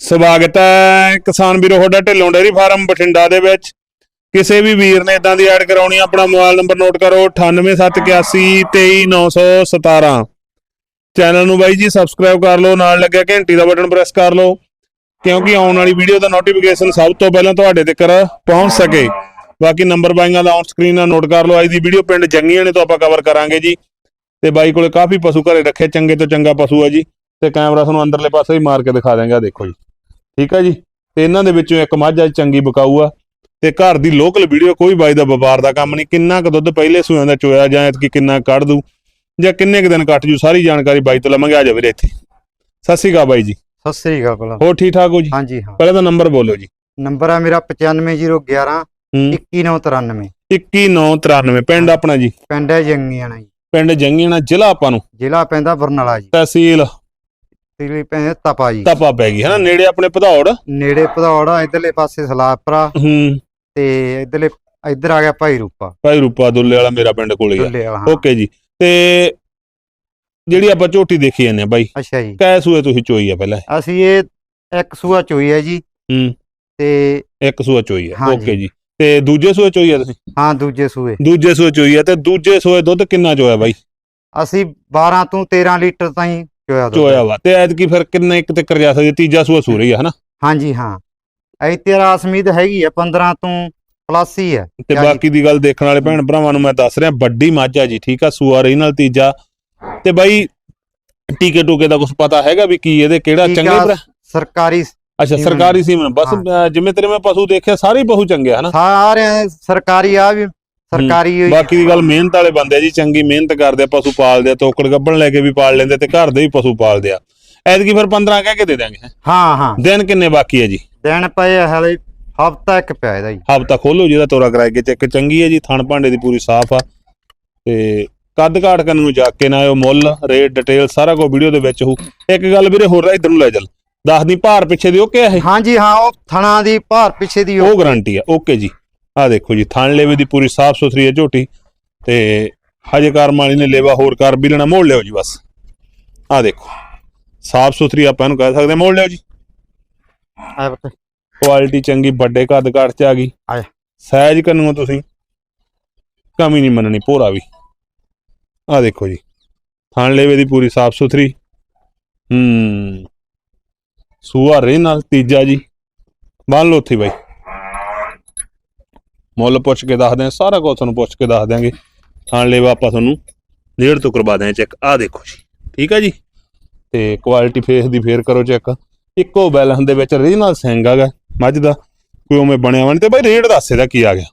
ਸਵਾਗਤ ਹੈ ਕਿਸਾਨ ਵੀਰੋ, ਤੁਹਾਡਾ ਢਿੱਲੋਂ ਡੇਅਰੀ ਫਾਰਮ ਬਠਿੰਡਾ ਦੇ ਵਿੱਚ। ਕਿਸੇ ਵੀ ਵੀਰ ਨੇ ਇਦਾਂ ਦੀ ਐਡ ਕਰਾਉਣੀ ਆਪਣਾ ਮੋਬਾਈਲ ਨੰਬਰ ਨੋਟ ਕਰੋ 9871823917 ਚੈਨਲ ਨੂੰ ਬਾਈ ਜੀ ਸਬਸਕ੍ਰਾਈਬ ਕਰ ਲਓ, ਨਾਲ ਲੱਗਿਆ ਘੰਟੀ ਦਾ ਬਟਨ ਪ੍ਰੈਸ ਕਰ ਲਓ, ਕਿਉਂਕਿ ਆਉਣ ਵਾਲੀ ਵੀਡੀਓ ਦਾ ਨੋਟੀਫਿਕੇਸ਼ਨ ਸਭ ਤੋਂ ਪਹਿਲਾਂ ਤੁਹਾਡੇ ਤੱਕ ਪਹੁੰਚ ਸਕੇ। ਬਾਕੀ ਨੰਬਰ ਬਾਈਆਂ ਦਾ ਔਨ ਸਕਰੀਨ ਨਾਲ ਨੋਟ ਕਰ ਲਓ, ਅੱਜ ਦੀ ਵੀਡੀਓ ਪਿੰਡ ਜੰਗੀਆਂ ਨੇ ਤੋਂ ਆਪਾਂ ਕਵਰ ਕਰਾਂਗੇ ਜੀ। ਤੇ ਬਾਈ ਕੋਲੇ ਕਾਫੀ ਪਸ਼ੂ ਘਰੇ ਰੱਖੇ, ਚੰਗੇ ਤੋਂ ਚੰਗਾ ਪਸ਼ੂ ਹੈ ਜੀ। ਤੇ ਕੈਮਰਾ ਤੁਹਾਨੂੰ ਅੰਦਰਲੇ ਪਾਸੇ ਹੀ ਮਾਰ ਕੇ ਦਿਖਾ ਦਾਂਗੇ ਦੇਖੋ ਜੀ। ਠੀਕ ਆ ਜੀ? ਤੇ ਇਹਨਾਂ ਦੇ ਵਿੱਚੋਂ ਇੱਕ ਮੱਝ ਅੱਜ ਚੰਗੀ ਬਕਾਊ ਆ। ਤੇ ਘਰ ਦੀ ਲੋਕਲ ਵੀਡੀਓ ਕੋਈ ਬਾਈ ਦਾ ਵਪਾਰ ਦਾ ਕੰਮ ਨਹੀਂ। ਕਿੰਨਾ ਕੁ ਦੁੱਧ ਪਹਿਲੇ ਸੂਆਂ ਦਾ ਚੋਇਆ ਜਾਂ ਐਤਕੀ ਕਿੰਨਾ ਕੱਢ ਦੂ ਜਾਂ ਕਿੰਨੇ ਕੁ ਦਿਨ ਕੱਟ ਜੂ? ਸਾਰੀ ਜਾਣਕਾਰੀ ਬਾਈ ਤੋਂ ਲਵਾਂਗੇ। ਆ ਜਾ ਵੀਰੇ ਇੱਥੇ। ਸਤਿ ਸ਼੍ਰੀ ਅਕਾਲ ਬਾਈ ਜੀ। ਸਤਿ ਸ੍ਰੀ ਅਕਾਲ ਪਹਿਲਾਂ ਹੋਰ ਠੀਕ ਠਾਕ ਹੋ ਜੀ? ਹਾਂਜੀ ਹਾਂ। ਪਹਿਲਾਂ ਤਾਂ ਨੰਬਰ ਬੋਲੋ ਜੀ। ਨੰਬਰ ਹੈ ਮੇਰਾ 95011 ਹੂੰ। 21993 21993 ਪਿੰਡ ਆਪਣਾ ਜੀ? ਪਿੰਡ ਹੈ ਜੰਗੀਆਣਾ ਜੀ। ਪਿੰਡ ਜੰਗੀਆਣਾ ਜ਼ਿਲ੍ਹਾ ਆਪਾਂ ਨੂੰ? ਜ਼ਿਲ੍ਹਾ ਪੈਂਦਾ ਬਰਨਾਲਾ ਜੀ। ਤਹਿਸੀਲ ਤੇਲੀ ਪੈਂਦਾ ਤਪਾ ਜੀ ਤਪਾ ਪੈ ਗਈ ਹੈ ਨਾ ਨੇੜੇ ਆਪਣੇ ਭਦੌੜ? ਨੇੜੇ ਭਦੌੜ ਆ ਇਧਰਲੇ ਪਾਸੇ ਸਲਾਪਰਾ ਹੂੰ। ਤੇ ਇਧਰਲੇ ਇੱਧਰ ਆ ਗਿਆ ਭਾਈ ਰੂਪਾ। ਭਾਈ ਰੂਪਾ ਦੁੱਲੇ ਵਾਲਾ ਮੇਰਾ ਪਿੰਡ ਕੋਲੇ ਆ। ਹਾਂ। ਓਕੇ ਜੀ। ਤੇ ਜਿਹੜੀ ਆਪਾਂ ਝੋਟੀ ਦੇਖੀ ਜਾਂਦੇ ਆ ਬਾਈ ਅੱਛਾ ਜੀ। ਕੈ ਸੂਏ ਤੁਸੀਂ ਚੋਈ ਆ ਪਹਿਲਾਂ? ਅਸੀਂ ਇਹ ਇੱਕ ਸੂਆ ਚੋਈ ਹੈ ਜੀ। ਹੂੰ। ਤੇ ਇੱਕ ਸੂਆ ਚੋਈ ਆ। ਹਾਂਜੀ। ਓਕੇ ਜੀ। ਤੇ ਦੂਜੇ ਸੂਏ ਚੋਈ ਆ ਤੁਸੀਂ? ਹਾਂ ਦੂਜੇ ਸੂਏ। ਦੂਜੇ ਸੂਏ ਚੋਈ ਆ ਤੇ ਦੂਜੇ ਸੂਏ ਦੁੱਧ ਕਿੰਨਾ ਚੋਇਆ ਬਾਈ? ਅਸੀਂ 12 ਤੋਂ 13 ਲੀਟਰ ਤਾਈਂ ਚੋਇਆ ਦੁੱਧ। ਚੋਇਆ ਵਾ ਤੇ ਐਤਕੀ ਫਿਰ ਕਿੰਨੇ ਇੱਕ ਤੇ ਜਾ ਸਕਦੀ? ਤੀਜਾ ਸੂਆ ਸੂ ਰਹੀ ਆ ਹਨਾ? ਹਾਂਜੀ ਹਾਂ। ਐ ਤੇਰਾ ਉਮੀਦ ਹੈਗੀ ਆ 15 ਤੋਂ ਪਲੱਸ ਹੀ ਹੈ ਤੇ ਕਿਆ ਜੀ? ਬਾਕੀ ਦੀ ਗੱਲ ਦੇਖਣ ਵਾਲੇ ਭੈਣ ਭਰਾਵਾਂ ਨੂੰ ਮੈਂ ਦੱਸ ਰਿਹਾ ਵੱਡੀ ਮੱਝ ਆ ਜੀ ਠੀਕ ਆ? ਸੂਆ ਰਹੀ ਨਾਲ ਤੀਜਾ। ਤੇ ਬਾਈ ਟੀਕੇ ਟੂਕੇ ਦਾ ਕੁਝ ਪਤਾ ਹੈਗਾ ਵੀ ਕੀ ਇਹਦੇ ਕਿਹੜਾ ਚੰਗੇ ਭਰਾ? ਸਰਕਾਰੀ ਅੱਛਾ ਸੀਮਨ। ਸਰਕਾਰੀ ਸੀਮਨ। ਬਸ ਹਾਂ। ਅਹ, ਜਿਵੇਂ ਤੇਰੇ ਮੈਂ ਪਸ਼ੂ ਦੇਖਿਆ ਸਾਰੇ ਹੀ ਪਸ਼ੂ ਚੰਗੇ ਆ ਹਨਾ? ਸਾਰੇ ਸਰਕਾਰੀ ਆ ਵੀ। ਸਰਕਾਰੀ ਬਾਕੀ ਦੀ ਗੱਲ ਮਿਹਨਤ ਵਾਲੇ ਬੰਦੇ ਆ ਜੀ ਚੰਗੀ ਮਿਹਨਤ ਕਰਦੇ ਆ ਪਸ਼ੂ ਪਾਲਦੇ ਆ ਤੋਕੜ ਗੱਬਣ ਲੈ ਕੇ ਵੀ ਪਾਲ ਲੈਂਦੇ ਤੇ ਘਰ ਦੇ ਵੀ ਪਸ਼ੂ ਪਾਲਦੇ ਆ। ਐਤਕੀ ਫਿਰ 15 ਕਹਿ ਕੇ ਦੇ ਦਾਂਗੇ ਹੈਂ। ਹਾਂ ਹਾਂ। ਦਿਨ ਕਿੰਨੇ ਬਾਕੀ ਹੈ ਜੀ? ਦਿਨ ਪਏ ਹਲੇ ਹਫਤਾ ਇੱਕ ਪਿਆ ਇਹਦਾ ਜੀ। ਹਫਤਾ ਖੋਲੋ ਜਿਹਦਾ ਤੋਰਾ ਕਰਾਏ ਕੇ ਚੈੱਕ। ਚੰਗੀ ਹੈ ਜੀ ਥਣ ਭਾਂਡੇ ਦੀ ਪੂਰੀ ਸਾਫ਼ ਆ। ਤੇ ਕੱਦ ਕਾਟ ਕਰਨ ਨੂੰ ਜਾ ਕੇ ਨਾ ਆਇਓ ਮੁੱਲ ਰੇਟ ਡਿਟੇਲ ਸਾਰਾ ਕੁਝ ਵੀਡੀਓ ਦੇ ਵਿੱਚ ਹੋ ਇੱਕ ਗੱਲ ਵੀਰੇ ਹੋਰ ਇਧਰ ਨੂੰ ਲੈ ਚੱਲ। ਦੱਸ ਦੀ ਭਾਰ ਪਿੱਛੇ ਦੀ ਓਕੇ ਇਹ? ਹਾਂਜੀ ਹਾਂ ਉਹ ਥਣਾ ਦੀ ਭਾਰ ਪਿੱਛੇ ਦੀ ਉਹ ਉਹ ਗਾਰੰਟੀ ਆ ਓਕੇ ਜੀ। ਆ ਦੇਖੋ ਜੀ ਥਣ ਲੇਵੇ ਦੀ ਪੂਰੀ ਸਾਫ਼ ਸੁਥਰੀ ਹੈ ਝੋਟੀ ਤੇ ਹਜੇ ਕਰਮ ਵਾਲੀ ਨੇ ਲੇਵਾ ਹੋਰ ਕਰ ਵੀ ਲੈਣਾ ਮੋੜ ਲਿਓ ਜੀ ਬਸ। ਆ ਦੇਖੋ ਸਾਫ਼ ਸੁਥਰੀ ਆਪਾਂ ਇਹਨੂੰ ਕਹਿ ਸਕਦੇ ਹਾਂ, ਮੋੜ ਲਿਓ ਜੀ। ਆ ਬੱਤੇ। ਕੁਆਲਿਟੀ ਚੰਗੀ ਵੱਡੇ ਕੱਦ ਕਾਠ ਚ ਆ ਗਈ। ਆਇਆ। ਸਾਈਜ਼ ਕਰਨੋਂ ਤੁਸੀਂ ਕਮੀ ਨਹੀਂ ਮੰਨਣੀ ਭੋਰਾ ਵੀ। ਆ ਦੇਖੋ ਜੀ ਥਣ ਲੇਵੇ ਦੀ ਪੂਰੀ ਸਾਫ਼ ਸੁਥਰੀ। ਹੂੰ ਸੂਆ ਰੇ ਨਾਲ ਤੀਜਾ ਜੀ। ਬੰਨ ਲਓ ਉੱਥੇ ਬਾਈ। ਮੁੱਲ ਪੁੱਛ ਕੇ ਦੱਸ ਦਿਆਂ ਸਾਰਾ ਕੁਝ ਤੁਹਾਨੂੰ ਪੁੱਛ ਕੇ ਦੱਸ ਦਿਆਂਗੇ। ਥਣ ਲੇਵਾ ਆਪਾਂ ਤੁਹਾਨੂੰ ਡੇਢ ਤੋਂ ਕਰਵਾ ਦਿਆਂ ਚੈੱਕ। ਆ ਦੇਖੋ ਜੀ ਠੀਕ ਹੈ ਜੀ? ਤੇ ਕੁਆਲਿਟੀ ਫੇਸ ਦੀ ਫੇਰ ਕਰੋ ਚੈੱਕ। ਇੱਕੋ ਬੈਲੈਂਸ ਦੇ ਵਿੱਚ ਰੀਜਨਲ ਸਿੰਘ ਹੈਗਾ ਮੱਝ ਦਾ। ਕੋਈ ਉਵੇਂ ਬਣਿਆ ਵਾ ਨੀ ਤੇ ਬਾਈ ਰੇਟ ਦੱਸ ਇਹਦਾ ਕੀ ਆ ਗਿਆ?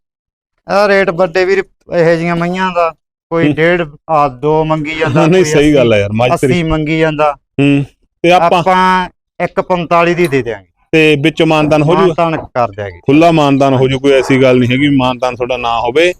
ਆ ਰੇਟ ਵੱਡੇ ਵੀਰ ਇਹੋ ਜੀਆਂ ਮਈਆਂ ਦਾ। ਕੋਈ। ਡੇਢ ਆ ਦੋ ਮੰਗੀ ਜਾਂਦਾ ਨਹੀਂ ਸਹੀ 80 ਗੱਲ ਹੈ ਯਾਰ ਮੱਝ ਤੇਰੀ। 80 ਮੰਗੀ ਜਾਂਦਾ। ਹੂੰ ਤੇ ਆਪਾਂ ਆਪਾਂ 145 ਦੀ ਦੇ ਦਿਆਂਗੇ। ਤੇ ਵਿੱਚ ਮਾਨਦਾਨ ਹੋ ਜੂ। ਮਾਨਤਾਨ ਕਰ ਦਿਆਂਗੇ। ਖੁੱਲਾ ਮਾਨਦਾਨ ਹੋ ਜੂ ਕੋਈ ਐਸੀ ਗੱਲ ਨਹੀਂ ਹੈਗੀ ਮਾਨਦਾਨ ਤੁਹਾਡਾ ਨਾ ਹੋਵੇ।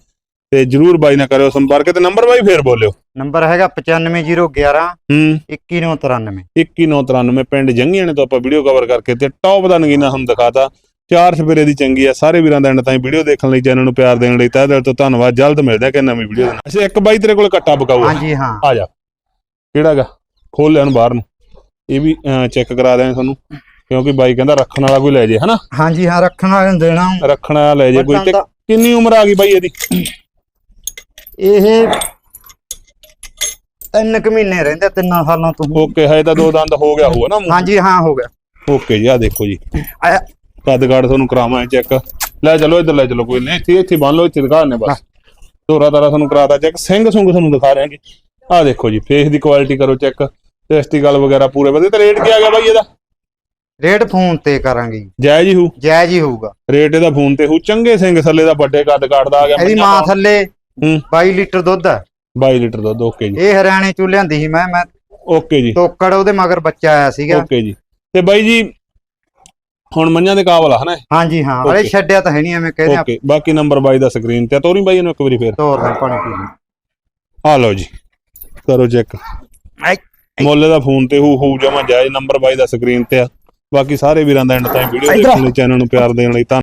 ਤੇ ਜਰੂਰ ਬਾਈ ਨਾਲ ਕਰਿਓ ਸੰਪਰਕ ਤੇ ਨੰਬਰ ਬਾਈ ਫੇਰ ਬੋਲਿਓ। ਨੰਬਰ ਹੈਗਾ 95011 ਹੂੰ। 21993 2193 ਪਿੰਡ ਜੰਗੀਆਂ ਨੇ ਤੋਂ ਆਪਾਂ ਵੀਡੀਓ ਕਵਰ ਕਰਕੇ ਤੇ ਟੌਪ ਦਾ ਨਗੀਨਾ ਤੁਹਾਨੂੰ ਦਿਖਾਤਾ। ਚਾਰ ਸਵੇਰੇ ਦੀ ਚੰਗੀ ਆ ਸਾਰੇ ਵੀਰਾਂ ਦਾ ਐਂਡ ਤਾਈਂ ਵੀਡੀਓ ਦੇਖਣ ਲਈ ਚੈਨਲ ਨੂੰ ਪਿਆਰ ਦੇਣ ਲਈ ਤਹਿ ਦਿਲ ਤੋਂ ਧੰਨਵਾਦ ਜਲਦ ਮਿਲਦੇ ਆ ਕਿ ਨਵੀਂ ਵੀਡੀਓ ਦੇ ਨਾਲ। ਅੱਛਾ ਇੱਕ ਬਾਈ ਤੇਰੇ ਕੋਲ ਕੱਟਾ ਬਕਾਊ ਹਾਂਜੀ ਹਾਂ। ਆ ਜਾ। ਕਿਹੜਾਗਾ ਖੋਲ ਨੂੰ ਬਾਹਰ ਨੂੰ। ਇਹ ਵੀ ਚੈੱਕ ਕਰਾ ਦਿਆਂ ਤੁਹਾਨੂੰ। ਕਿਉਂਕਿ ਬਾਈ ਕਹਿੰਦਾ ਰੱਖਣ ਵਾਲਾ ਕੋਈ ਲੈ ਜੇ ਹਨਾ? ਹਾਂਜੀ ਹਾਂ ਰੱਖਣ ਵਾਲੇ ਨੂੰ ਦੇਣਾ। ਰੱਖਣ ਵਾਲਾ ਲੈ ਜੇ ਕੋਈ। ਤੇ ਕਿੰਨੀ ਉਮਰ ਆ ਗਈ ਬਾਈ ਇਹਦੀ? ਇਹ ਤਿੰਨ ਕੁ ਮਹੀਨੇ ਰਹਿੰਦੇ ਤਿੰਨਾਂ ਸਾਲਾਂ ਤੋਂ। ਓਕੇ ਹਜੇ ਤਾਂ ਦੋ ਦੰਦ ਹੋ ਗਿਆ ਹੋਊਗਾ ਨਾ ਹਾਂਜੀ ਹਾਂ ਹੋ ਗਿਆ। ਓਕੇ ਜੀ ਆ ਦੇਖੋ ਜੀ। ਆਇਆ ਕੱਦ ਕਾਠ ਤੁਹਾਨੂੰ ਕਰਾਵਾਂ ਚੈੱਕ? ਲੈ ਚਲੋ ਇੱਧਰ ਲੈ ਚਲੋ ਕੋਈ ਨਹੀਂ ਇੱਥੇ ਇੱਥੇ ਬੰਨ ਲਓ ਇੱਥੇ ਦਿਖਾਣੇ ਬਸ। ਧੋਰਾ ਤਾਰਾ ਤੁਹਾਨੂੰ ਕਰਾਤਾ ਚੈੱਕ ਸਿੰਘ ਸੁੰਗ ਤੁਹਾਨੂੰ ਦਿਖਾ ਰਹੇ ਹਾਂਗੇ ਆ ਦੇਖੋ ਜੀ ਫੇਸ ਦੀ ਕੁਆਲਿਟੀ ਕਰੋ ਚੈੱਕ। ਟੈਸਟੀਕਲ ਵਗੈਰਾ ਪੂਰੇ ਵਧੀਆ। ਤੇ ਰੇਟ ਕੀ ਆ ਗਿਆ ਬਾਈ ਇਹਦਾ? ਰੇਟ ਫੋਨ ਤੇ ਕਰਾਂਗੇ ਜੀ। ਜਾਇਜ਼ ਹੀ। ਹੋਊ ਜਾਇਜ਼ ਹੀ ਹੋਊਗਾ। ਰੇਟ ਇਹਦਾ ਫੋਨ ਤੇ ਹੋਊ ਚੰਗੇ ਸਿੰਘ ਥੱਲੇ ਦਾ ਵੱਡੇ ਕੱਦ ਕਾਠ ਦਾ ਆ ਗਿਆ। ਇਹਦੀ ਮਾਂ। ਥੱਲੇ ਹੂੰ। 22 ਲੀਟਰ ਦੁੱਧ ਹੈ 22 ਲੀਟਰ ਦੁੱਧ ਓਕੇ ਜੀ। ਇਹ ਹਰਿਆਣੇ ਚੋਂ ਲਿਆਂਦੀ ਸੀ ਮੈਂ ਮੈਂ ਓਕੇ ਜੀ। ਤੋਕੜ ਉਹਦੇ ਮਗਰ ਬੱਚਾ ਆਇਆ ਸੀਗਾ। ਓਕੇ ਜੀ। ਤੇ ਬਾਈ ਜੀ ਹੁਣ ਮੰਨਿਆਂ ਦੇ ਕਾਬਲ ਆ ਹਨਾ? ਹਾਂਜੀ ਹਾਂ। ਅਰੇ. ਛੱਡਿਆ ਤਾਂ ਹੈ ਨਹੀਂ ਐਵੇਂ ਕਹਿੰਦੇ ਓਕੇ। ਬਾਕੀ ਨੰਬਰ ਬਾਈ ਦਾ ਸਕਰੀਨ ਤੇ ਆ, ਤੋਰੀ ਬਾਈ ਇਹਨੂੰ ਇੱਕ ਵਾਰੀ ਫੇਰ। ਤੋਰ ਦਾ ਪਾਣੀ ਪੀ ਆ ਲਓ ਜੀ। ਕਰੋ ਚੈੱਕ। ਮੁੱਲ ਦਾ ਫੋਨ ਤੇ ਹੋ ਹੋ ਜਮਾ ਜਾਇਜ਼ ਨੰਬਰ ਬਾਈ ਦਾ ਸਕਰੀਨ ਤੇ ਆ। ਬਾਕੀ ਸਾਰੇ ਵੀਰਾਂ ਦਾ ਐਂਡ ਤਾਈਂ ਵੀਡੀਓ। ਦੇਖਣ ਲਈ ਚੈਨਲ ਨੂੰ ਪਿਆਰ ਦੇਣ ਲਈ ਧੰਨ